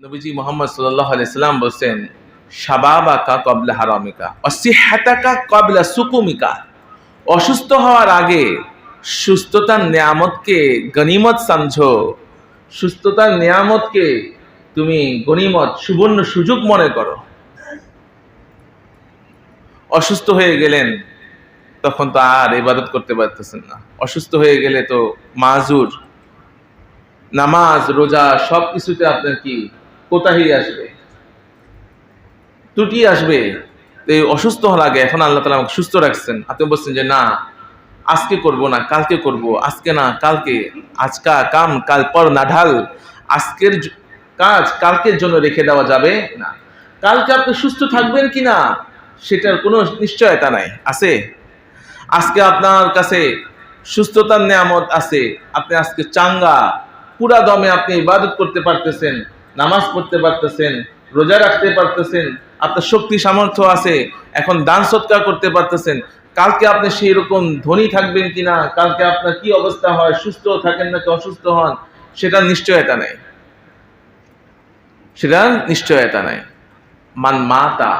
নবীজি মোহাম্মদ সাল্লাহ আলাইসাল্লাম বলছেন সাবাবাকা কবলা হারামিকা অসিহাতাকা কবলা সুকুমিকা। অসুস্থ হওয়ার আগে সুস্থতার নিয়ামতকে গনিমত সমঝো সুস্থতার নিয়ামতকে তুমি গনিমত সুবর্ণ সুযোগ মনে করো। অসুস্থ হয়ে গেলেন, তখন তো আর ইবাদত করতে পারতেছেন না। অসুস্থ হয়ে গেলে তো মাজুর, নামাজ, রোজা সব কিছুতে আপনার কি কোথাহি আসবে? ত্রুটি আসবে। এই অসুস্থ হওয়ার আগে এখন আল্লাহ তালা আমাকে সুস্থ রাখছেন। আপনি বলছেন যে, না, আজকে করব না, কালকে করব, আজকে না, কালকে, আজকা কাম, কাল পর না ঢাল, আজকের কাজ কালকের জন্য রেখে দেওয়া যাবে না। কালকে আপনি সুস্থ থাকবেন কি না, সেটার কোনো নিশ্চয়তা নাই। আছে? আজকে আপনার কাছে সুস্থতার নিয়ামত আছে। আপনি আজকে চাঙ্গা, পুরা দমে আপনি ইবাদত করতে পারতেছেন। নামাজ পড়তে পারতেছেন, রোজা রাখতে পারতেছেন, আপনার শক্তি সামর্থ্য আছে, এখন দান সৎকার করতে পারতেছেন, কালকে আপনি সেই রকম ধনী থাকবেন কিনা, কালকে আপনার কি অবস্থা হয়, সুস্থ থাকেন নাকি অসুস্থ হন, সেটার নিশ্চয়তা নেই। সেটার নিশ্চয়তা নাই। মান মাতা,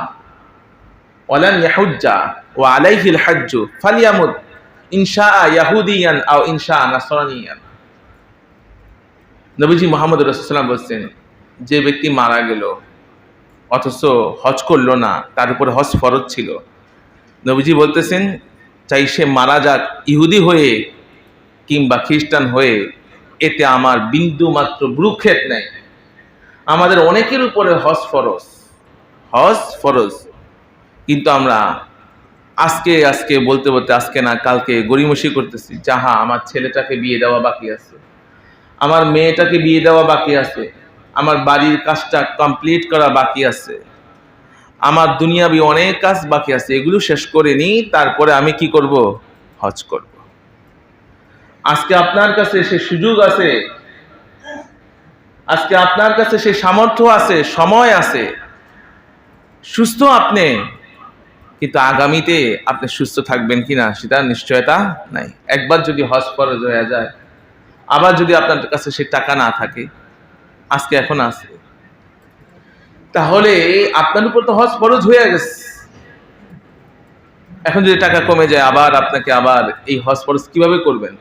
ওয়ালান ইয়াহুজ্জা ও আলাইহিল হাজ্জু ফালিয়ামুদ ইনশা ইয়াহুদিয়ান আও ইনশা নাসরানিয়ান। নবীজি মোহাম্মদ রসুলাম বলছেন যে ব্যক্তি মারা গেল, অথচ হজ করল না, তার উপর হজ ফরজ ছিল। নবীজি বলতেছেন, চাই সে মারা যাক ইহুদি হয়ে কিংবা খ্রিস্টান হয়ে, এতে আমার বিন্দু মাত্র ব্রুক্ষেপ নেই। আমাদের অনেকের উপরে হজ ফরজ হজ ফরজ। কিন্তু আমরা আজকে আজকে বলতে বলতে, আজকে না, কালকে গড়িমসি করতেছি, যাহা আমার ছেলেটাকে বিয়ে দেওয়া বাকি আছে, আমার মেয়েটাকে বিয়ে দেওয়া বাকি আছে। আমার বাড়ির কাজটা কমপ্লিট করা বাকি আছে। আমার দুনিয়াবি অনেক কাজ বাকি আছে, এগুলো শেষ করে নিই, তারপরে আমি কি করব? হজ করব। আজকে আপনার কাছে সে সুযোগ আছে, আজকে আপনার কাছে সে সামর্থ্য আছে, সময় আছে, সুস্থ আপনি, কিন্তু আগামীতে আপনি সুস্থ থাকবেন কিনা সেটা নিশ্চয়তা নাই। একবার যদি হজ ফরজ হয়ে যায়, আবার যদি আপনার কাছে সে টাকা না থাকে আজকে এখন আছে। তাহলে আপনার উপর তো হজ ফরজ হয়ে গেছে। এখন যদি টাকা কমে যায়, আবার আপনাকে আবার এই হজ ফরজ কীভাবে করবেন?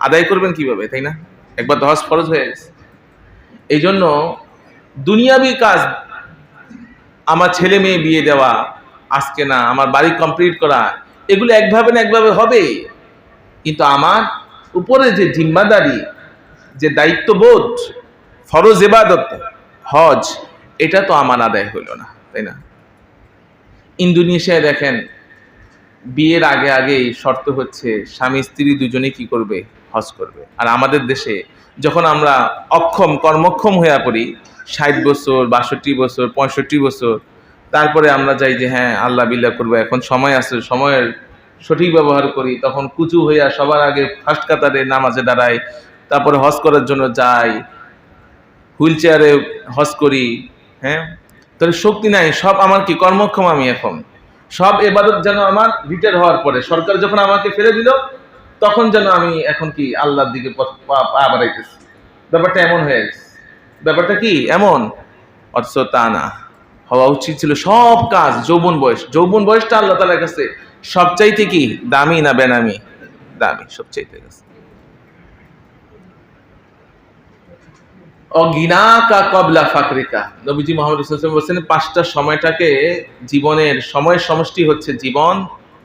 আদায় করবেন কীভাবে, তাই না? একবার তো হজ ফরজ হয়ে গেছে। এই জন্য দুনিয়াবি কাজ, আমার ছেলে মেয়ে বিয়ে দেওয়া, আজকে না, আমার বাড়ি কমপ্লিট করা, এগুলো একভাবে না একভাবে হবে। কিন্তু আমার উপরে যে জিম্মাদারি, যে দায়িত্ববোধ ফরজ এবাদত হজ, এটা তো আমার আদায় হইল না, তাই না? ইন্দোনেশিয়ায় দেখেন, বিয়ের আগে আগেই শর্ত হচ্ছে স্বামী স্ত্রী দুজনে কি করবে? হজ করবে। আর আমাদের দেশে যখন আমরা অক্ষম, কর্মক্ষম হয়ে পড়ি, ষাট বছর, বাষট্টি বছর, পঁয়ষট্টি বছর, তারপরে আমরা যাই যে হ্যাঁ আল্লাহ বিল্লাহ করব, এখন সময় আছে, সময়ের সঠিক ব্যবহার করি, তখন কুচু হইয়া সবার আগে ফার্স্ট কাতারে নামাজে দাঁড়াই, তারপরে হজ করার জন্য যাই হুইল চেয়ারে হজ করি হ্যাঁ? তাহলে শক্তি নাই, সব আমার কি? কর্মক্ষম আমি এখন। সব এবাদত যেন আমার রিটায়ার হওয়ার পরে, সরকার যখন আমাকে ফেলে দিল, তখন যেন আমি এখন কি আল্লাহর দিকে পা বাড়াইতেছি। ব্যাপারটা এমন হয়ে গেছে। ব্যাপারটা কি? এমন। অথচ তা না। হওয়া উচিত ছিল সব কাজ, যৌবন বয়স। যৌবন বয়সটা আল্লাহ তালার কাছে সবচাইতে কি? দামি না বেনামি? দামি, সবচাইতে কাছে। অগিনা কা কবলা ফাকরিকা। নবীজি মোহাম্মদ রসুল বলছেন, পাঁচটা সময়টাকে জীবনের সময়ের সমষ্টি হচ্ছে জীবন।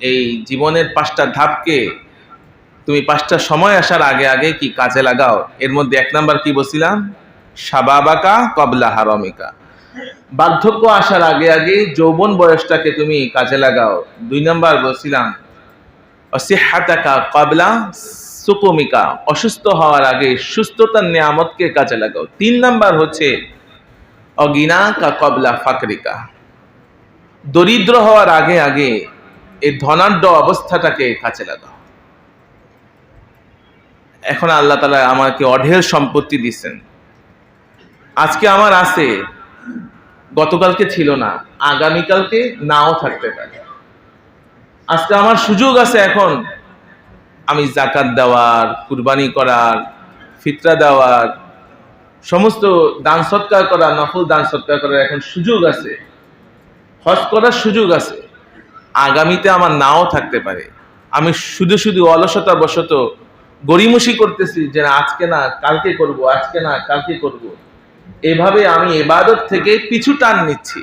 এই জীবনের পাঁচটা ধাপকে তুমি পাঁচটা সময় আসার আগে আগে কি কাজে লাগাও? এর মধ্যে এক নাম্বার কি বলছিলাম? সাবাবাকা কবলা হারমিকা। বার্ধক্য আসার আগে আগে যৌবন বয়সটাকে তুমি কাজে লাগাও। দুই নাম্বার বলছিলাম, অসিহাতাকা কবলা সুকুমিকা অসুস্থ হওয়ার আগে সুস্থতার নিয়ামতকে কাজে লাগাও। তিন নাম্বার হচ্ছে, অগিনা কা কবলা ফাকরিকা। দরিদ্র হওয়ার আগে আগে এই ধনাঢ্য অবস্থাটাকে কাজে লাগাও। এখন আল্লাহ তালা আমাকে অঢেল সম্পত্তি দিচ্ছেন। আজকে আমার আছে, গতকালকে ছিল না, আগামীকালকে নাও থাকতে পারে। আজকে আমার সুযোগ আছে এখন আমি জাকাত দেওয়ার কুরবানি করার ফিতরা দেওয়ার সমস্ত দান সৎকার করা নফল দান সৎকার করার এখন সুযোগ আছে। হজ করার সুযোগ আছে। আগামীতে আমার নাও থাকতে পারে। আমি শুধু শুধু অলসতা বশত গড়িমসি করতেছি যে না, আজকে না কালকে করব আজকে না কালকে করব। এভাবে আমি এবাদত থেকে পিছু টান নিচ্ছি।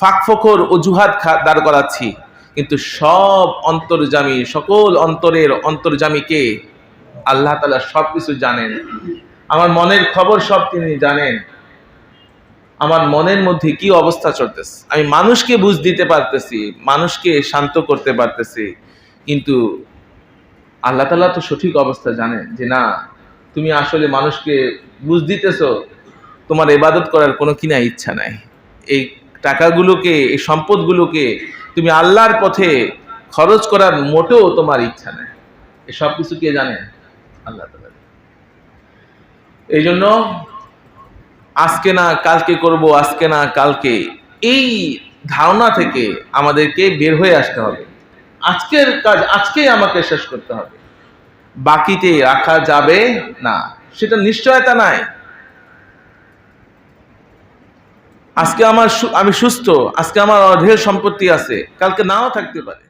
ফাঁক ফোকর অজুহাত দাঁড় করাচ্ছি। কিন্তু সব অন্তর্জামী, সকল অন্তরের অন্তর্জামীকে আল্লাহ তালা সব কিছু জানেন। আমার মনের খবর সব তিনি জানেন। আমার মনের মধ্যে কি অবস্থা চলতেছে? আমি মানুষকে বুঝ দিতে পারতেছি, মানুষকে শান্ত করতে পারতেছি, কিন্তু আল্লাহ তালা তো সঠিক অবস্থা জানেন যে না, তুমি আসলে মানুষকে বুঝ দিতেছ, তোমার এবাদত করার কোনো কিনা ইচ্ছা নাই। এই টাকাগুলোকে, এই সম্পদগুলোকে তুমি আল্লাহর পথে খরচ করার মোটেও তোমার ইচ্ছা নেই। এই সব কিছু কে জানেন আল্লাহ এই জন্য আজকে না, কালকে করব, আজকে না, কালকে। এই ধারণা থেকে আমাদেরকে বের হয়ে আসতে হবে। আজকের কাজ আজকেই আমাকে শেষ করতে হবে। বাকিতে রাখা যাবে না। সেটা নিশ্চয়তা নাই। আজকে আমার আমি সুস্থ আজকে আমার অঢেল সম্পত্তি আছে। কালকে নাও থাকতে পারে।